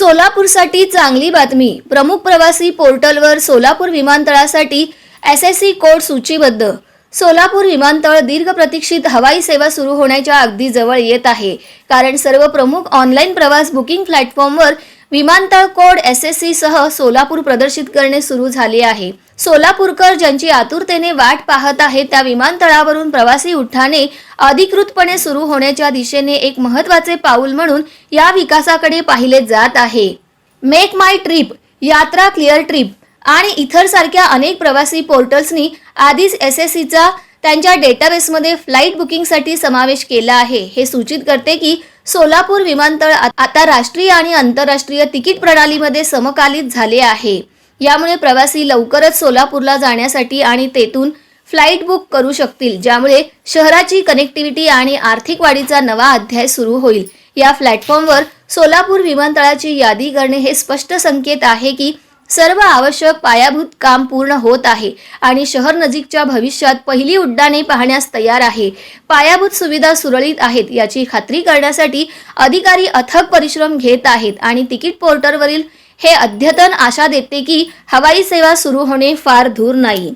सोलापूरसाठी चांगली बातमी. प्रमुख प्रवासी पोर्टलवर सोलापूर विमानतळासाठी एस एस सी कोड सूचीबद्ध. सोलापूर विमानतळ दीर्घ प्रतीक्षित हवाई सेवा सुरू होण्याच्या अगदी जवळ येत आहे. कारण सर्व प्रमुख ऑनलाईन प्रवास बुकिंग प्लॅटफॉर्मवर विमानतळ कोड एस एस सी सह सोलापूर प्रदर्शित करणे सुरू झाले आहे. सोलापूरकर ज्यांची आतुरतेने वाट पाहत आहे त्या विमानतळावरून प्रवासी उड्डाणे अधिकृतपणे सुरू होण्याच्या दिशेने एक महत्त्वाचे पाऊल म्हणून या विकासाकडे पाहिले जात आहे. MakeMyTrip Yatra Cleartrip आणि इतर सारख्या अनेक प्रवासी पोर्टल्सनी आधीच एस एस सीचा त्यांच्या डेटाबेसमध्ये फ्लाईट बुकिंगसाठी समावेश केला आहे. हे सूचित करते की सोलापूर विमानतळ आता राष्ट्रीय आणि आंतरराष्ट्रीय तिकीट प्रणालीमध्ये समकालीत झाले आहे. यामुळे प्रवासी लवकरच सोलापूरला जाण्यासाठी आणि तेथून फ्लाईट बुक करू शकतील ज्यामुळे शहराची कनेक्टिव्हिटी आणि आर्थिक वाढीचा नवा अध्याय सुरू होईल. या प्लॅटफॉर्मवर सोलापूर विमानतळाची यादी करणे हे स्पष्ट संकेत आहे की सर्व आवश्यक पायाभूत काम पूर्ण होत आहे आणि शहर नजीकच्या भविष्यात पहिली उड्डाणे पाहण्यास तयार आहे. पायाभूत सुविधा सुरळीत आहेत याची खात्री करण्यासाठी अधिकारी अथक परिश्रम घेत आहेत आणि तिकीट पोर्टलवरील हे अद्यतन आशा देते की हवाई सेवा सुरू होणे फार दूर नाही.